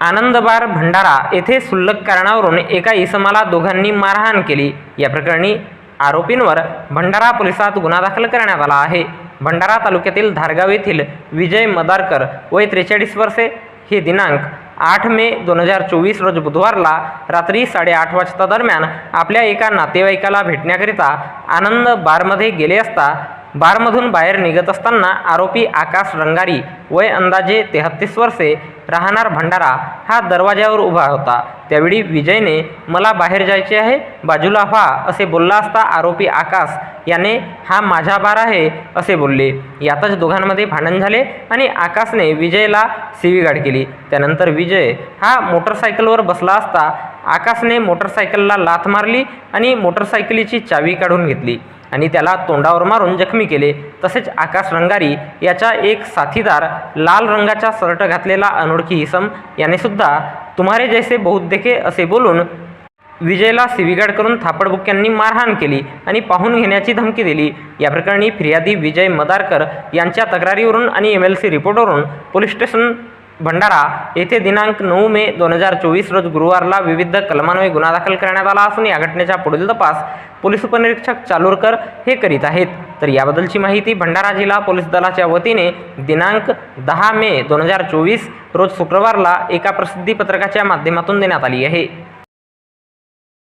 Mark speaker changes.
Speaker 1: आनंदबार भंडारा येथे सुल्लक कारणावरून एका इसमाला दोघांनी मारहाण केली. या प्रकरणी आरोपींवर भंडारा पोलिसात गुन्हा दाखल करण्यात आला आहे. भंडारा तालुक्यातील धारगाव येथील विजय मदारकर वय त्रेचाळीस वर्षे. हे दिनांक आठ मे दोन हजार चोवीस रोज बुधवारला रात्री साडेआठ वाजता दरम्यान आपल्या एका नातेवाईकाला भेटण्याकरिता आनंद बारमध्ये गेले असता बारमधून बाहेर निघत असताना आरोपी आकाश रंगारी वय अंदाजे तेहत्तीस वर्षे राहणार भंडारा हा दरवाजावर उभा होता. त्यावेळी विजयने मला बाहेर जायचे आहे? बाजूला व्हा असे बोलला असता आरोपी आकाश याने हा माझा बार आहे असे बोलले. यातच दोघांमध्ये भांडण झाले आणि आकाशने विजयला शिवीगाळ केली. त्यानंतर विजय हा मोटरसायकलवर बसला असता आकाशने मोटरसायकलला लाथ मारली आणि मोटरसायकलीची चावी काढून घेतली. आणि त्याला तोंडावर मारून जखमी केले. तसेच आकाश रंगारी याचा एक साथीदार लाल रंगाचा शर्ट घातलेला अनोळखी इसम याने सुद्धा तुम्हारे जैसे बहुत देखे असे बोलून विजयला सिविगाड करून थापडबुक्यांनी मारहाण केली आणि पाहून घेण्याची धमकी दिली. या प्रकरणी फिर्यादी विजय मदारकर यांच्या तक्रारीवरून आणि एम एल सी रिपोर्टवरून पोलीस स्टेशन भंडारा येथे दिनांक नऊ मे दोन हजार चोवीस रोज गुरुवारला विविध कलमान्वये गुन्हा दाखल करण्यात आला असून या घटनेचा पुढील तपास पोलीस उपनिरीक्षक चालूरकर हे करीत आहेत. तर याबद्दलची माहिती भंडारा जिल्हा पोलीस दलाच्या वतीने दिनांक दहा मे दोन हजार चोवीस रोज शुक्रवारला एका प्रसिद्धी पत्रकाच्या माध्यमातून देण्यात आली आहे.